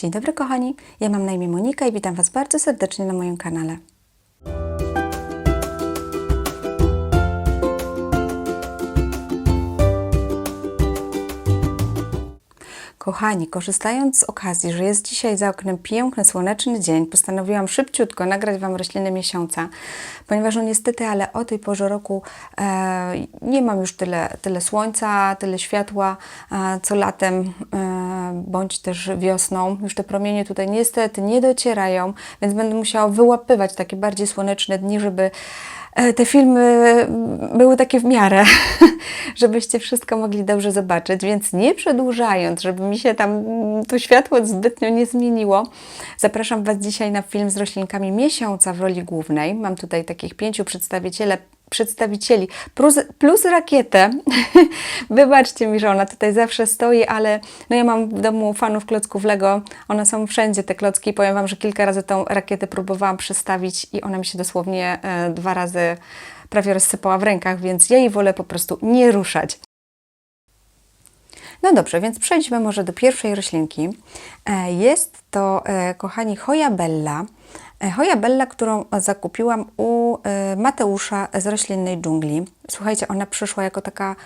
Dzień dobry kochani, ja mam na imię Monika i witam Was bardzo serdecznie na moim kanale. Kochani, korzystając z okazji, że jest dzisiaj za oknem piękny, słoneczny dzień, postanowiłam szybciutko nagrać Wam rośliny miesiąca, ponieważ no niestety, ale o tej porze roku e, nie mam już tyle, tyle słońca, tyle światła, e, co latem, e, bądź też wiosną. Już te promienie tutaj niestety nie docierają, więc będę musiała wyłapywać takie bardziej słoneczne dni, żeby te filmy były takie w miarę, żebyście wszystko mogli dobrze zobaczyć, więc nie przedłużając, żeby mi się tam mm, to światło zbytnio nie zmieniło, zapraszam Was dzisiaj na film z roślinkami miesiąca w roli głównej. Mam tutaj takich pięciu przedstawicieli, przedstawicieli plus, plus rakietę. Wybaczcie mi, że ona tutaj zawsze stoi, ale no ja mam w domu fanów klocków Lego. One są wszędzie, te klocki. Powiem Wam, że kilka razy tą rakietę próbowałam przestawić i ona mi się dosłownie e, dwa razy prawie rozsypała w rękach, więc ja jej wolę po prostu nie ruszać. No dobrze, więc przejdźmy może do pierwszej roślinki. E, Jest to, e, kochani, Hoja Bella. E, Hoja Bella, którą zakupiłam u e, Mateusza z roślinnej dżungli. Słuchajcie, ona przyszła jako taka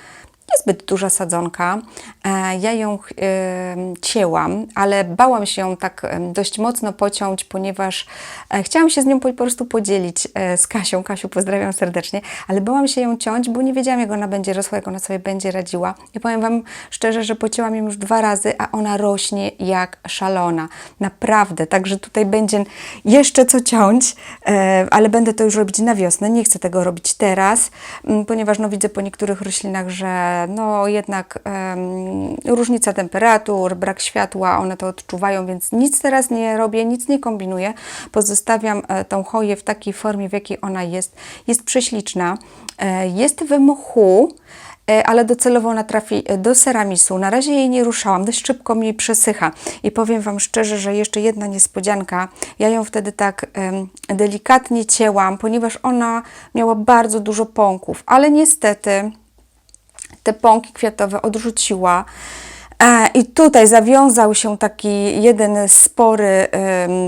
niezbyt duża sadzonka. E, Ja ją e, cięłam, ale bałam się ją tak e, dość mocno pociąć, ponieważ chciałam się z nią po prostu podzielić z Kasią. Kasiu, pozdrawiam serdecznie, ale bałam się ją ciąć, bo nie wiedziałam, jak ona będzie rosła, jak ona sobie będzie radziła. I powiem Wam szczerze, że pocięłam ją już dwa razy, a ona rośnie jak szalona. Naprawdę, także tutaj będzie jeszcze co ciąć, ale będę to już robić na wiosnę. Nie chcę tego robić teraz, ponieważ no, widzę po niektórych roślinach, że no, jednak em, różnica temperatur, brak światła, one to odczuwają, więc nic teraz nie robię, nic nie kombinuję. Pozostawiam e, tą choję w takiej formie, w jakiej ona jest. Jest prześliczna, e, jest w mchu, e, ale docelowo ona trafi do ceramisu. Na razie jej nie ruszałam, dość szybko mi przesycha. I powiem Wam szczerze, że jeszcze jedna niespodzianka. Ja ją wtedy tak delikatnie cięłam, ponieważ ona miała bardzo dużo pąków, ale niestety te pąki kwiatowe odrzuciła. E, I tutaj zawiązał się taki jeden spory,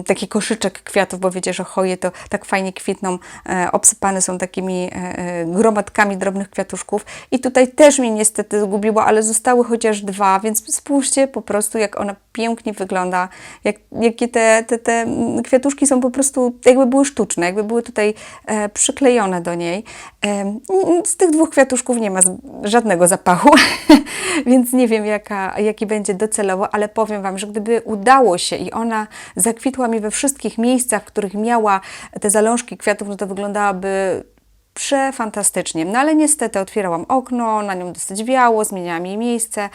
taki koszyczek kwiatów, bo wiecie, że choje to tak fajnie kwitną, e, obsypane są takimi e, gromadkami drobnych kwiatuszków. I tutaj też mnie niestety zgubiła, ale zostały chociaż dwa, więc spójrzcie po prostu, jak ona pięknie wygląda, jak, jakie te, te, te kwiatuszki są po prostu, jakby były sztuczne, jakby były tutaj przyklejone do niej. Z tych dwóch kwiatuszków nie ma żadnego zapachu, więc nie wiem, jaka, jaki będzie docelowo, ale powiem Wam, że gdyby udało się i ona zakwitła mi we wszystkich miejscach, w których miała te zalążki kwiatów, no to wyglądałaby przefantastycznie. No ale niestety otwierałam okno, na nią dosyć wiało, zmieniałam jej miejsce.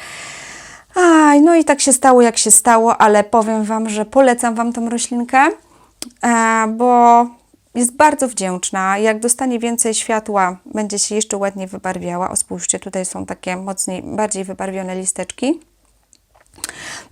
Aj, no i tak się stało, jak się stało, ale powiem Wam, że polecam Wam tą roślinkę, e, bo jest bardzo wdzięczna. Jak dostanie więcej światła, będzie się jeszcze ładniej wybarwiała. O, spójrzcie, tutaj są takie mocniej, bardziej wybarwione listeczki.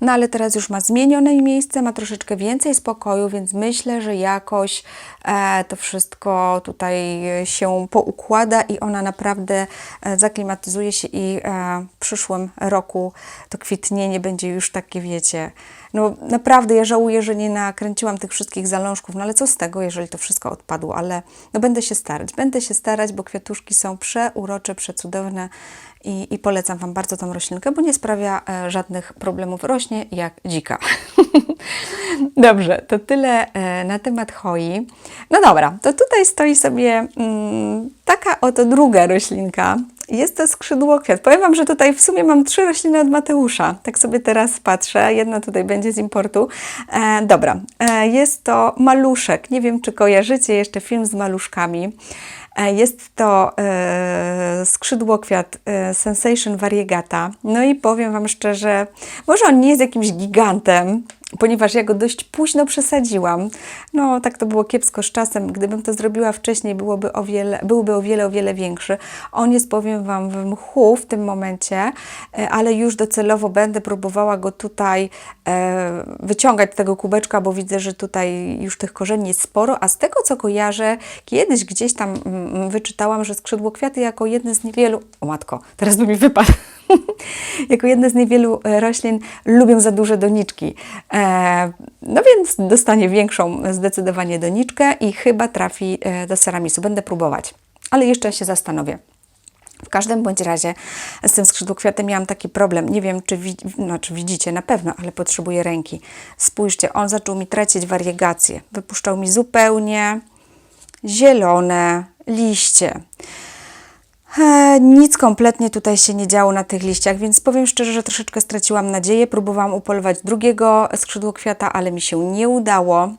No ale teraz już ma zmienione miejsce, ma troszeczkę więcej spokoju, więc myślę, że jakoś e, to wszystko tutaj się poukłada i ona naprawdę e, zaklimatyzuje się i e, w przyszłym roku to kwitnienie będzie już takie, wiecie, no naprawdę ja żałuję, że nie nakręciłam tych wszystkich zalążków, no ale co z tego, jeżeli to wszystko odpadło, ale no będę się starać, będę się starać, bo kwiatuszki są przeurocze, przecudowne i, i polecam Wam bardzo tą roślinkę, bo nie sprawia e, żadnych problemów, rośnie jak dzika. Dobrze, to tyle e, na temat choi. No dobra, to tutaj stoi sobie mm, taka oto druga roślinka. Jest to skrzydłokwiat. Powiem Wam, że tutaj w sumie mam trzy rośliny od Mateusza. Tak sobie teraz patrzę. Jedna tutaj będzie z importu. E, dobra, e, jest to maluszek. Nie wiem, czy kojarzycie jeszcze film z maluszkami. E, Jest to e, skrzydłokwiat e, Sensation Variegata. No i powiem Wam szczerze, może on nie jest jakimś gigantem, ponieważ ja go dość późno przesadziłam. No, tak to było kiepsko z czasem. Gdybym to zrobiła wcześniej, byłoby o wiele, byłby o wiele, o wiele większy. On jest, powiem Wam, w mchu w tym momencie, e, ale już docelowo będę próbowała go tutaj e, wyciągać z tego kubeczka, bo widzę, że tutaj już tych korzeni jest sporo, a z tego, co kojarzę, kiedyś gdzieś tam mm, wyczytałam, że skrzydłokwiaty jako jedne z niewielu... O matko, teraz by mi wypadł jako jedna z niewielu e, roślin lubią za duże doniczki. E, no więc dostanie większą zdecydowanie doniczkę i chyba trafi e, do ceramisu. Będę próbować, ale jeszcze się zastanowię. W każdym bądź razie z tym skrzydłokwiatem miałam taki problem. Nie wiem, czy, wi no, czy widzicie, na pewno, ale potrzebuję ręki. Spójrzcie, on zaczął mi tracić wariegację. Wypuszczał mi zupełnie zielone liście. E, nic kompletnie tutaj się nie działo na tych liściach, więc powiem szczerze, że troszeczkę straciłam nadzieję. Próbowałam upolować drugiego skrzydło kwiata, ale mi się nie udało.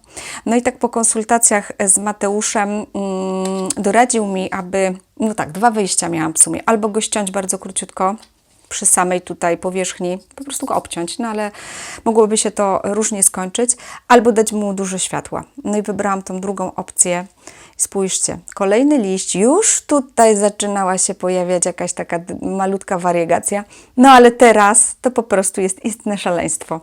No i tak po konsultacjach z Mateuszem mm, doradził mi, aby, no tak, dwa wyjścia miałam w sumie. Albo go ściąć bardzo króciutko, przy samej tutaj powierzchni, po prostu go obciąć, no ale mogłoby się to różnie skończyć, albo dać mu dużo światła. No i wybrałam tą drugą opcję. Spójrzcie, kolejny liść, już tutaj zaczynała się pojawiać jakaś taka malutka wariegacja, no ale teraz to po prostu jest istne szaleństwo.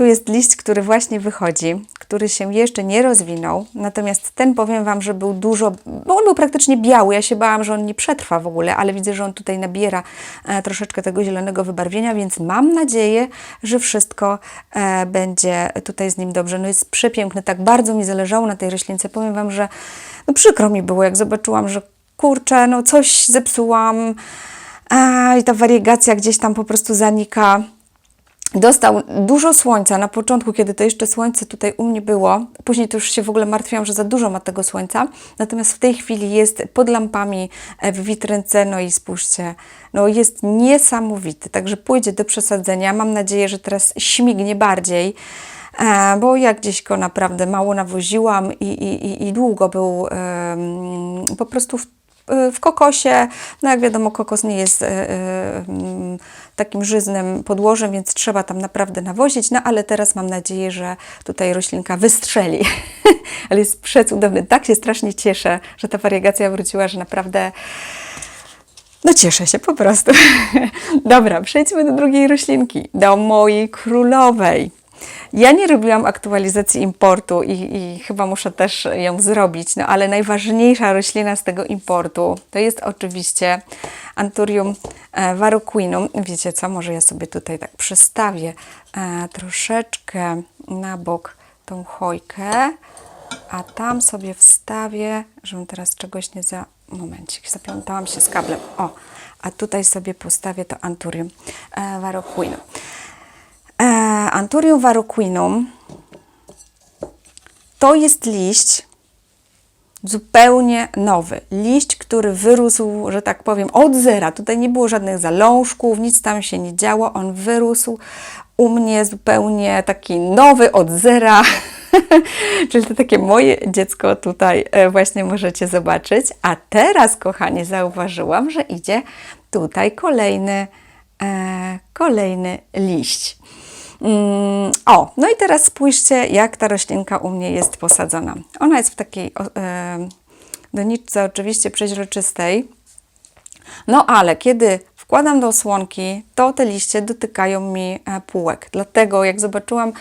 Tu jest liść, który właśnie wychodzi, który się jeszcze nie rozwinął. Natomiast ten powiem Wam, że był dużo, bo on był praktycznie biały. Ja się bałam, że on nie przetrwa w ogóle, ale widzę, że on tutaj nabiera e, troszeczkę tego zielonego wybarwienia, więc mam nadzieję, że wszystko e, będzie tutaj z nim dobrze. No jest przepiękny, tak bardzo mi zależało na tej roślince. Powiem Wam, że no przykro mi było, jak zobaczyłam, że kurczę, no coś zepsułam a, i ta wariegacja gdzieś tam po prostu zanika. Dostał dużo słońca na początku, kiedy to jeszcze słońce tutaj u mnie było. Później to już się w ogóle martwiłam, że za dużo ma tego słońca. Natomiast w tej chwili jest pod lampami e, w witrynce, no i spójrzcie, no jest niesamowity. Także pójdzie do przesadzenia. Mam nadzieję, że teraz śmignie bardziej e, bo ja gdzieś go naprawdę mało nawoziłam i, i, i długo był um, po prostu w w kokosie. No jak wiadomo, kokos nie jest e, e, mm, takim żyznym podłożem, więc trzeba tam naprawdę nawozić. No ale teraz mam nadzieję, że tutaj roślinka wystrzeli. ale jest przecudowny. Tak się strasznie cieszę, że ta wariegacja wróciła, że naprawdę. No cieszę się po prostu. Dobra, przejdźmy do drugiej roślinki, do mojej królowej. Ja nie robiłam aktualizacji importu i, i, chyba muszę też ją zrobić, no ale najważniejsza roślina z tego importu to jest oczywiście Anthurium e, varroquinum. Wiecie co, może ja sobie tutaj tak przestawię e, troszeczkę na bok tą chojkę, a tam sobie wstawię, żebym teraz czegoś nie za... Momencik, zaplątałam się z kablem. O, a tutaj sobie postawię to Anthurium e, varroquinum. E, Anthurium varroquinum to jest liść zupełnie nowy. Liść, który wyrósł, że tak powiem, od zera. Tutaj nie było żadnych zalążków, nic tam się nie działo. On wyrósł u mnie zupełnie taki nowy od zera. Czyli to takie moje dziecko tutaj e, właśnie możecie zobaczyć. A teraz, kochani, zauważyłam, że idzie tutaj kolejny, e, kolejny liść. Mm, o, no i teraz spójrzcie, jak ta roślinka u mnie jest posadzona. Ona jest w takiej e, doniczce oczywiście przeźroczystej, no ale kiedy wkładam do osłonki, to te liście dotykają mi e, półek. Dlatego jak zobaczyłam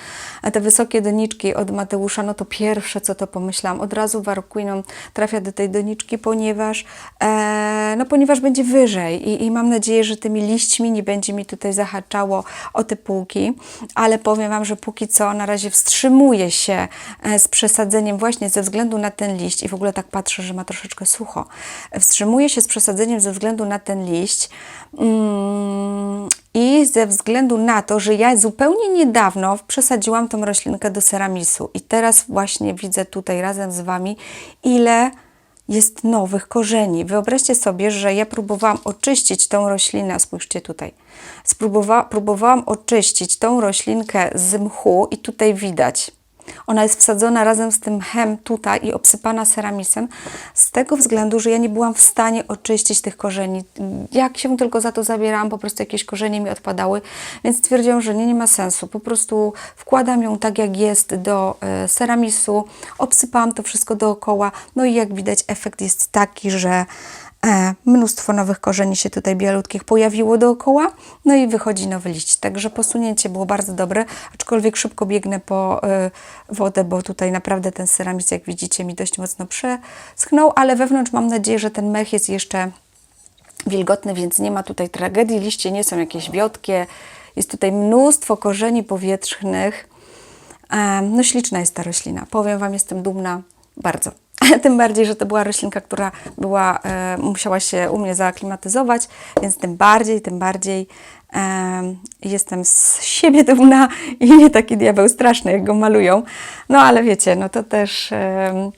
e, te wysokie doniczki od Mateusza, no to pierwsze co to pomyślałam, od razu Warquiną trafia do tej doniczki, ponieważ, e, no ponieważ będzie wyżej I, i mam nadzieję, że tymi liśćmi nie będzie mi tutaj zahaczało o te półki, ale powiem Wam, że póki co na razie wstrzymuje się e, z przesadzeniem właśnie ze względu na ten liść i w ogóle tak patrzę, że ma troszeczkę sucho. Wstrzymuje się z przesadzeniem ze względu na ten liść, I ze względu na to, że ja zupełnie niedawno przesadziłam tą roślinkę do ceramisu i teraz właśnie widzę tutaj razem z Wami, ile jest nowych korzeni. Wyobraźcie sobie, że ja próbowałam oczyścić tą roślinę, spójrzcie tutaj, Spróbowa próbowałam oczyścić tą roślinkę z mchu i tutaj widać, ona jest wsadzona razem z tym hem tutaj i obsypana ceramisem z tego względu, że ja nie byłam w stanie oczyścić tych korzeni. Jak się tylko za to zabierałam, po prostu jakieś korzenie mi odpadały, więc stwierdziłam, że nie, nie ma sensu. Po prostu wkładam ją tak jak jest do e, ceramisu, obsypałam to wszystko dookoła, no i jak widać efekt jest taki, że E, mnóstwo nowych korzeni się tutaj bialutkich pojawiło dookoła, no i wychodzi nowy liść. Także posunięcie było bardzo dobre, aczkolwiek szybko biegnę po e, wodę, bo tutaj naprawdę ten ceramizm, jak widzicie, mi dość mocno przeschnął, ale wewnątrz mam nadzieję, że ten mech jest jeszcze wilgotny, więc nie ma tutaj tragedii. Liście nie są jakieś wiotkie. Jest tutaj mnóstwo korzeni powietrznych. Em, No śliczna jest ta roślina. Powiem Wam, jestem dumna bardzo. Tym bardziej, że to była roślinka, która była, e, musiała się u mnie zaaklimatyzować, więc tym bardziej, tym bardziej em, jestem z siebie dumna i nie taki diabeł straszny, jak go malują. No ale wiecie, no to też... em,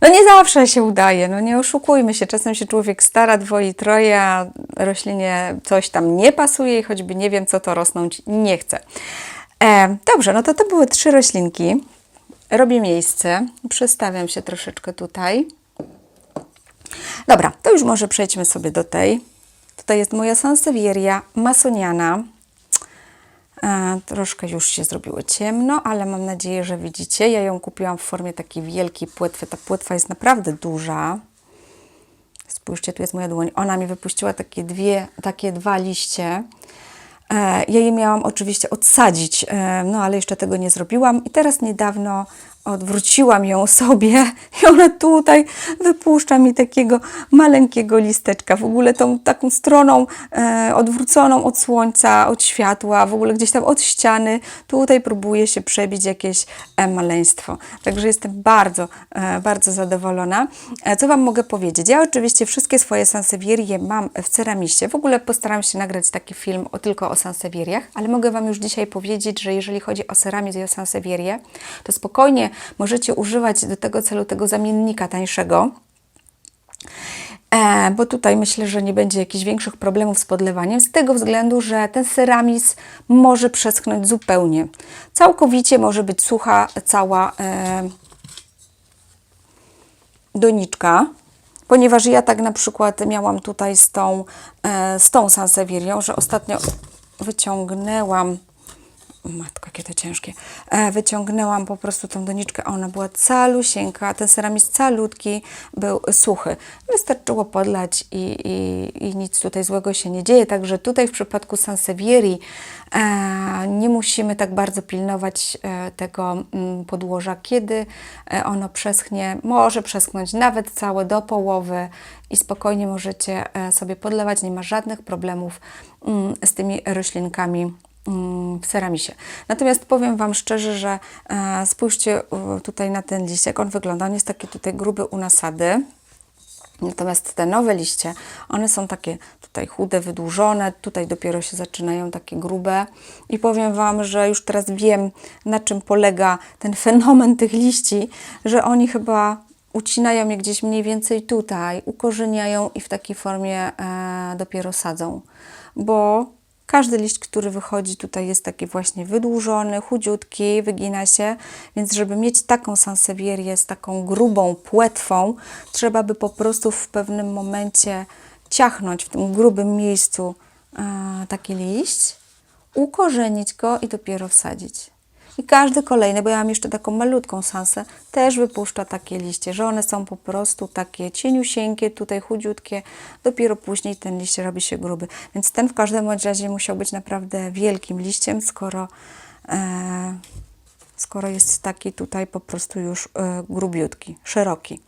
no nie zawsze się udaje, no nie oszukujmy się. Czasem się człowiek stara, dwoi, troje, a roślinie coś tam nie pasuje i choćby nie wiem, co to rosnąć nie chce. E, dobrze, no to to były trzy roślinki. Robię miejsce, przestawiam się troszeczkę tutaj. Dobra, to już może przejdźmy sobie do tej. Tutaj jest moja sansevieria masoniana. E, troszkę już się zrobiło ciemno, ale mam nadzieję, że widzicie. Ja ją kupiłam w formie takiej wielkiej płetwy. Ta płetwa jest naprawdę duża. Spójrzcie, tu jest moja dłoń. Ona mi wypuściła takie, dwie, takie dwa liście. E, Ja je miałam oczywiście odsadzić, e, no ale jeszcze tego nie zrobiłam. I teraz niedawno odwróciłam ją sobie i ona tutaj wypuszcza mi takiego maleńkiego listeczka. W ogóle tą taką stroną e, odwróconą od słońca, od światła, w ogóle gdzieś tam od ściany. Tutaj próbuje się przebić jakieś e, maleństwo. Także jestem bardzo, e, bardzo zadowolona. E, co Wam mogę powiedzieć? Ja oczywiście wszystkie swoje sansewierie mam w ceramiście. W ogóle postaram się nagrać taki film o, tylko o sansewieriach, ale mogę Wam już dzisiaj powiedzieć, że jeżeli chodzi o ceramizm i o sansewierię, to spokojnie możecie używać do tego celu tego zamiennika tańszego. E, bo tutaj myślę, że nie będzie jakichś większych problemów z podlewaniem, z tego względu, że ten ceramizm może przeschnąć zupełnie. Całkowicie może być sucha cała e, doniczka, ponieważ ja tak na przykład miałam tutaj z tą, e, z tą sansewierią, że ostatnio wyciągnęłam Matko, jakie to ciężkie. E, wyciągnęłam po prostu tą doniczkę, ona była calusieńka, ten ceramizm calutki był suchy. Wystarczyło podlać i, i, i nic tutaj złego się nie dzieje. Także tutaj w przypadku Sansevierii e, nie musimy tak bardzo pilnować e, tego mm, podłoża, kiedy e, ono przeschnie. Może przeschnąć nawet całe do połowy i spokojnie możecie e, sobie podlewać. Nie ma żadnych problemów mm, z tymi roślinkami w ceramisie. Natomiast powiem Wam szczerze, że e, spójrzcie tutaj na ten liść, jak on wygląda. On jest taki tutaj gruby u nasady. Natomiast te nowe liście, one są takie tutaj chude, wydłużone, tutaj dopiero się zaczynają takie grube. I powiem Wam, że już teraz wiem, na czym polega ten fenomen tych liści, że oni chyba ucinają je gdzieś mniej więcej tutaj, ukorzeniają i w takiej formie e, dopiero sadzą. Bo każdy liść, który wychodzi tutaj jest taki właśnie wydłużony, chudziutki, wygina się, więc żeby mieć taką sansewierię z taką grubą płetwą, trzeba by po prostu w pewnym momencie ciachnąć w tym grubym miejscu e, taki liść, ukorzenić go i dopiero wsadzić. I każdy kolejny, bo ja mam jeszcze taką malutką sansę, też wypuszcza takie liście, że one są po prostu takie cieniusieńkie, tutaj chudziutkie, dopiero później ten liść robi się gruby. Więc ten w każdym razie musiał być naprawdę wielkim liściem, skoro, e, skoro jest taki tutaj po prostu już e, grubiutki, szeroki.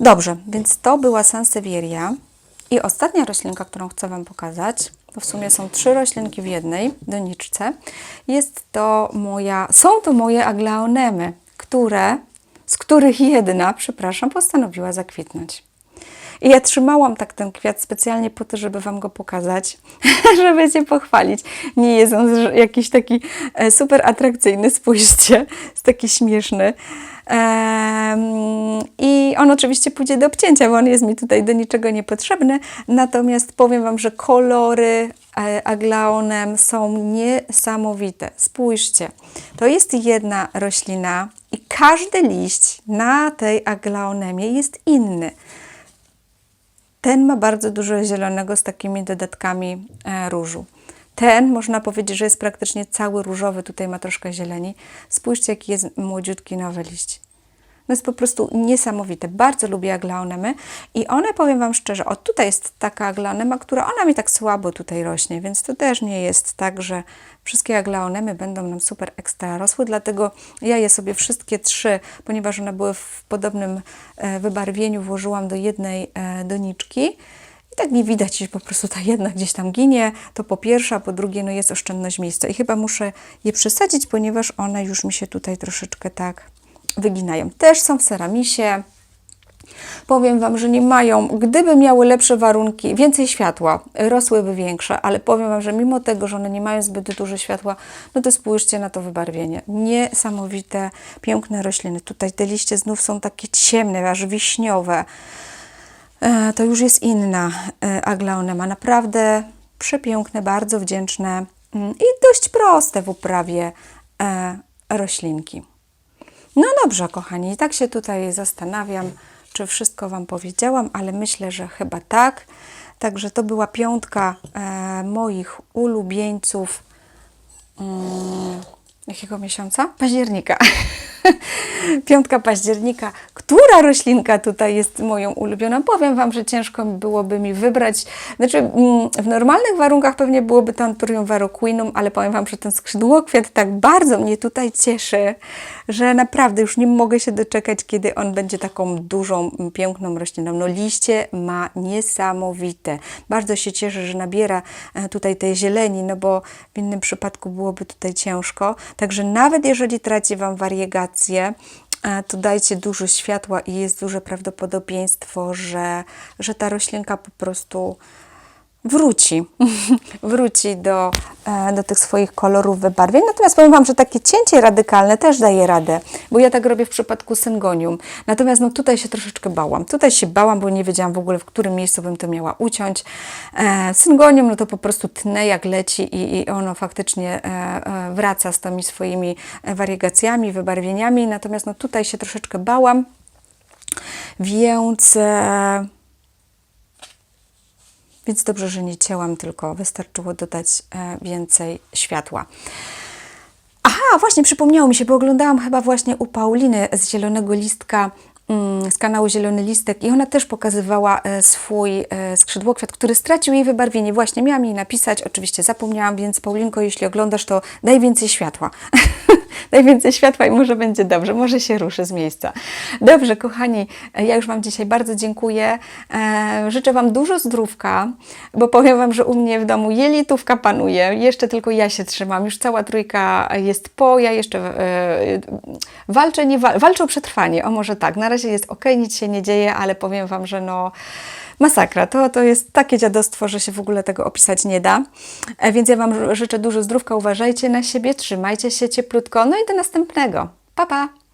Dobrze, więc to była Sansevieria. I ostatnia roślinka, którą chcę Wam pokazać, to w sumie są trzy roślinki w jednej doniczce. Jest to moja, są to moje aglaonemy, które, z których jedna, przepraszam, postanowiła zakwitnąć. I ja trzymałam tak ten kwiat specjalnie po to, żeby Wam go pokazać, żeby się pochwalić. Nie jest on jakiś taki e, super atrakcyjny, spójrzcie, jest taki śmieszny. I on oczywiście pójdzie do obcięcia, bo on jest mi tutaj do niczego niepotrzebny. Natomiast powiem Wam, że kolory e, aglaonem są niesamowite. Spójrzcie, to jest jedna roślina i każdy liść na tej aglaonemie jest inny. Ten ma bardzo dużo zielonego z takimi dodatkami e, różu. Ten można powiedzieć, że jest praktycznie cały różowy, tutaj ma troszkę zieleni. Spójrzcie, jaki jest młodziutki nowy liść. No jest po prostu niesamowite. Bardzo lubię aglaonemy i one, powiem Wam szczerze, o tutaj jest taka aglaonema, która ona mi tak słabo tutaj rośnie, więc to też nie jest tak, że wszystkie aglaonemy będą nam super ekstra rosły, dlatego ja je sobie wszystkie trzy, ponieważ one były w podobnym e, wybarwieniu, włożyłam do jednej e, doniczki. tak nie widać, że po prostu ta jedna gdzieś tam ginie, to po pierwsze, a po drugie no jest oszczędność miejsca i chyba muszę je przesadzić, ponieważ one już mi się tutaj troszeczkę tak wyginają. Też są w ceramisie. Powiem Wam, że nie mają, gdyby miały lepsze warunki, więcej światła, rosłyby większe, ale powiem Wam, że mimo tego, że one nie mają zbyt dużo światła, no to spójrzcie na to wybarwienie. Niesamowite, piękne rośliny. Tutaj te liście znów są takie ciemne, aż wiśniowe. E, To już jest inna e, aglaonema. Naprawdę przepiękne, bardzo wdzięczne mm, i dość proste w uprawie e, roślinki. No dobrze, kochani, tak się tutaj zastanawiam, czy wszystko Wam powiedziałam, ale myślę, że chyba tak. Także to była piątka e, moich ulubieńców. Mm, jakiego miesiąca? Października. Piątka października. Która roślinka tutaj jest moją ulubioną? Powiem Wam, że ciężko byłoby mi wybrać. Znaczy, mm, w normalnych warunkach pewnie byłoby to Anturium varroquinum, ale powiem Wam, że ten skrzydłokwiat tak bardzo mnie tutaj cieszy, że naprawdę już nie mogę się doczekać, kiedy on będzie taką dużą, m, piękną rośliną. No liście ma niesamowite. Bardzo się cieszę, że nabiera e, tutaj tej zieleni, no bo w innym przypadku byłoby tutaj ciężko. Także nawet jeżeli traci Wam wariegację, to dajcie dużo światła i jest duże prawdopodobieństwo, że, że ta roślinka po prostu wróci, wróci do, e, do tych swoich kolorów wybarwień. Natomiast powiem Wam, że takie cięcie radykalne też daje radę, bo ja tak robię w przypadku syngonium. Natomiast no, tutaj się troszeczkę bałam. Tutaj się bałam, bo nie wiedziałam w ogóle, w którym miejscu bym to miała uciąć. E, syngonium, no to po prostu tnę jak leci i, i ono faktycznie e, e, wraca z tymi swoimi e, wariegacjami, wybarwieniami. Natomiast no, tutaj się troszeczkę bałam, więc... E, więc dobrze, że nie cięłam, tylko wystarczyło dodać e, więcej światła. Aha, właśnie przypomniało mi się, bo oglądałam chyba właśnie u Pauliny z Zielonego Listka, z kanału Zielony Listek i ona też pokazywała e, swój e, skrzydłokwiat, który stracił jej wybarwienie. Właśnie miałam jej napisać, oczywiście zapomniałam, więc Paulinko, jeśli oglądasz, to daj więcej światła. daj więcej światła i może będzie dobrze, może się ruszy z miejsca. Dobrze, kochani, ja już Wam dzisiaj bardzo dziękuję. E, życzę Wam dużo zdrówka, bo powiem Wam, że u mnie w domu jelitówka panuje. Jeszcze tylko ja się trzymam, już cała trójka jest po, ja jeszcze e, walczę, nie wal, walczę o przetrwanie, o może tak. Na razie jest ok, nic się nie dzieje, ale powiem Wam, że no masakra. To, to jest takie dziadostwo, że się w ogóle tego opisać nie da. E, Więc ja Wam życzę dużo zdrówka, uważajcie na siebie, trzymajcie się cieplutko, no i do następnego. Pa, pa!